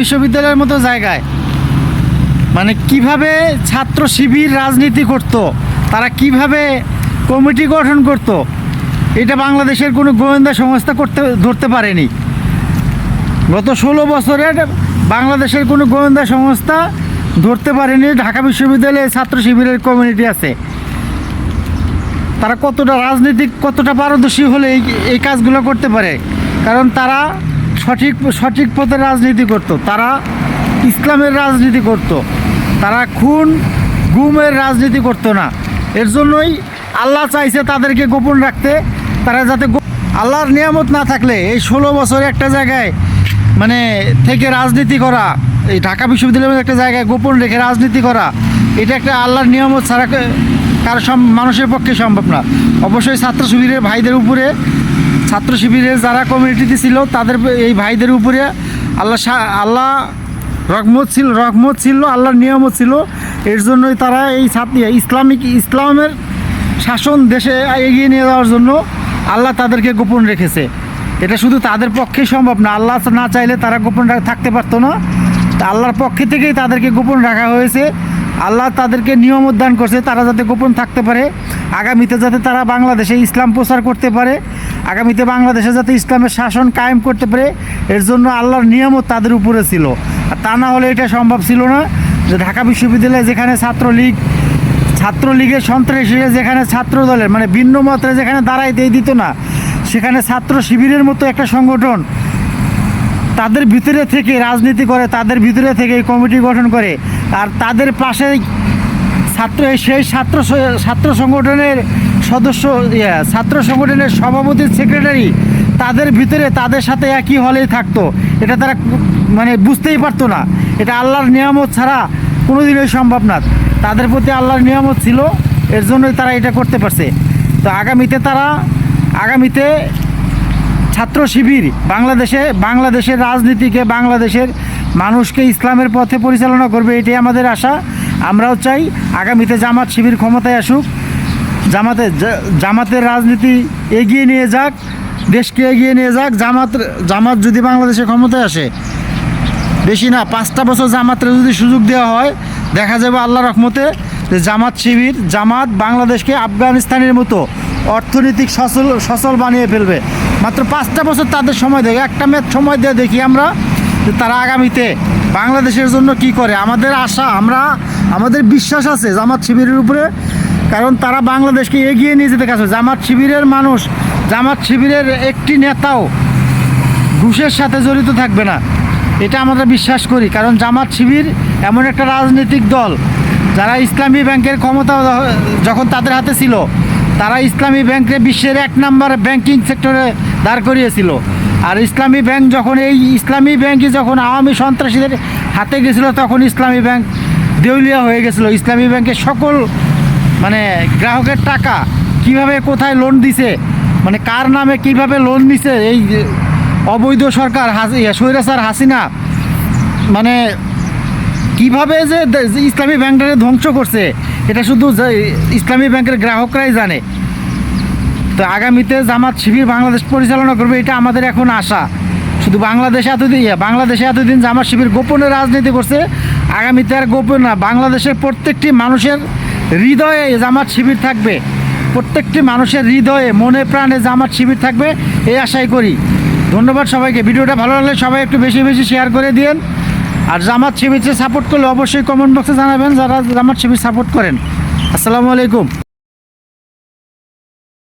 বিশ্ববিদ্যালয়ের মতো জায়গায়। মানে কীভাবে ছাত্র শিবির রাজনীতি করত, তারা কীভাবে কমিটি গঠন করত, এটা বাংলাদেশের কোনো গোয়েন্দা সংস্থা করতে, ধরতে পারেনি। গত ষোলো বছরের বাংলাদেশের কোনো গোয়েন্দা সংস্থা ধরতে পারেনি, ঢাকা বিশ্ববিদ্যালয়ে ছাত্র শিবিরের কমিউনিটি আছে। তারা কতটা রাজনীতিক, কতটা পারদর্শী হলে এই এই কাজগুলো করতে পারে? কারণ তারা সঠিক সঠিক পথে রাজনীতি করত। তারা ইসলামের রাজনীতি করত। তারা খুন, গুমের রাজনীতি করতো না। এর জন্যই আল্লাহ চাইছে তাদেরকে গোপন রাখতে। তারা যাতে আল্লাহর নিয়ামত না থাকলে এই ষোলো বছর একটা জায়গায় মানে থেকে রাজনীতি করা, এই ঢাকা বিশ্ববিদ্যালয়ের একটা জায়গায় গোপন রেখে রাজনীতি করা, এটা একটা আল্লাহর নিয়ামত ছাড়া কারও মানুষের পক্ষে সম্ভব না। অবশ্যই ছাত্র শিবিরের ভাইদের উপরে ছাত্র শিবিরে যারা কমিউনিটিতে ছিল, তাদের এই ভাইদের উপরে আল্লাহ আল্লাহ রহমত ছিল রহমত ছিল, আল্লাহর নিয়ামত ছিল। এর জন্যই তারা এই ছাত্র ইসলামিক, ইসলামের শাসন দেশে এগিয়ে নিয়ে যাওয়ার জন্য আল্লাহ তাদেরকে গোপন রেখেছে। এটা শুধু তাদের পক্ষেই সম্ভব না, আল্লাহ না চাইলে তারা গোপন থাকতে পারতো না। আল্লাহর পক্ষে থেকেই তাদেরকে গোপন রাখা হয়েছে। আল্লাহ তাদেরকে নিয়ম দান করছে, তারা যাতে গোপন থাকতে পারে। আগামীতে যাতে তারা বাংলাদেশে ইসলাম প্রচার করতে পারে। আগামীতে বাংলাদেশে যাতে ইসলামের শাসন কায়েম করতে পারে, এর জন্য আল্লাহর নিয়মত তাদের উপরে ছিল। আর তা না হলে এটা সম্ভব ছিল না যে ঢাকা বিশ্ববিদ্যালয়ে যেখানে ছাত্রলীগ, ছাত্রলীগের সন্ত্রাসীরা যেখানে ছাত্র দলের মানে ভিন্ন মতে যেখানে দাঁড়াইতে দিত না, সেখানে ছাত্র শিবিরের মতো একটা সংগঠন তাদের ভিতরে থেকে রাজনীতি করে, তাদের ভিতরে থেকে কমিটি গঠন করে। আর তাদের পাশে ছাত্র সেই ছাত্র ছাত্র সংগঠনের সদস্য ছাত্র সংগঠনের সভাপতি সেক্রেটারি তাদের ভিতরে তাদের সাথে একই হলেই থাকতো। এটা তারা মানে বুঝতেই পারতো না। এটা আল্লাহর নিয়ামত ছাড়া কোনোদিনই সম্ভব না। তাদের প্রতি আল্লাহর নিয়ামত ছিল, এর জন্যই তারা এটা করতে পারছে। তো আগামীতে তারা, আগামীতে ছাত্র শিবির বাংলাদেশে, বাংলাদেশের রাজনীতিকে, বাংলাদেশের মানুষকে ইসলামের পথে পরিচালনা করবে, এটাই আমাদের আশা। আমরাও চাই আগামীতে জামাত শিবির ক্ষমতায় আসুক। জামাতে জামাতের রাজনীতি এগিয়ে নিয়ে যাক, দেশকে এগিয়ে নিয়ে যাক। জামাত জামাত যদি বাংলাদেশে ক্ষমতায় আসে, বেশি না, পাঁচটা বছর জামাতের যদি সুযোগ দেওয়া হয়, দেখা যাবে আল্লাহ রহমতে যে জামাত শিবির, জামাত বাংলাদেশকে আফগানিস্তানের মতো অর্থনৈতিক সচল সচল বানিয়ে ফেলবে। মাত্র পাঁচটা বছর তাদের সময় দেয়। একটা ম্যাচ সময় দিয়ে দেখি আমরা যে তারা আগামীতে বাংলাদেশের জন্য কি করে। আমাদের আশা, আমরা আমাদের বিশ্বাস আছে জামাত শিবিরের উপরে কারণ তারা বাংলাদেশকে এগিয়ে নিয়ে যেতে কাছে জামাত শিবিরের মানুষ, জামাত শিবিরের একটি নেতাও ঘুষের সাথে জড়িত থাকবে না। এটা আমরা বিশ্বাস করি, কারণ জামাত শিবির এমন একটা রাজনৈতিক দল, যারা ইসলামী ব্যাংকের ক্ষমতা যখন তাদের হাতে ছিল, তারা ইসলামী ব্যাংকে বিশ্বের এক নম্বর ব্যাংকিং সেক্টরে দাঁড় করিয়েছিল। আর ইসলামী ব্যাংক যখন এই ইসলামী ব্যাংকে যখন আওয়ামী সন্ত্রাসীদের হাতে গেছিল, তখন ইসলামী ব্যাংক দেউলিয়া হয়ে গেছিল। ইসলামী ব্যাংকের সকল মানে গ্রাহকের টাকা কীভাবে কোথায় লোন দিছে মানে কার নামে কীভাবে লোন দিছে এই অবৈধ সরকার ইয়া, স্বৈরাচার হাসিনা মানে কীভাবে যে ইসলামী ব্যাংকটাকে ধ্বংস করছে এটা শুধু ইসলামী ব্যাংকের গ্রাহকরাই জানে। তো আগামীতে জামাত শিবির বাংলাদেশ পরিচালনা করবে এটা আমাদের এখন আশা। শুধু বাংলাদেশে এতদিন বাংলাদেশে এতদিন জামাত শিবির গোপনে রাজনীতি করছে আগামীতে আর গোপন না বাংলাদেশের প্রত্যেকটি মানুষের হৃদয়ে জামাত শিবির থাকবে। প্রত্যেকটি মানুষের হৃদয়ে, মনে প্রাণে জামাত শিবির থাকবে এই আশাই করি। ধন্যবাদ সবাইকে। ভিডিওটা ভালো লাগলে সবাই একটু বেশি বেশি শেয়ার করে দিন আর জামাত শিবিরকে সাপোর্ট করলে অবশ্যই কমেন্ট বক্সে জানাবেন যারা জামাত শিবির সাপোর্ট করেন। আসসালামু আলাইকুম।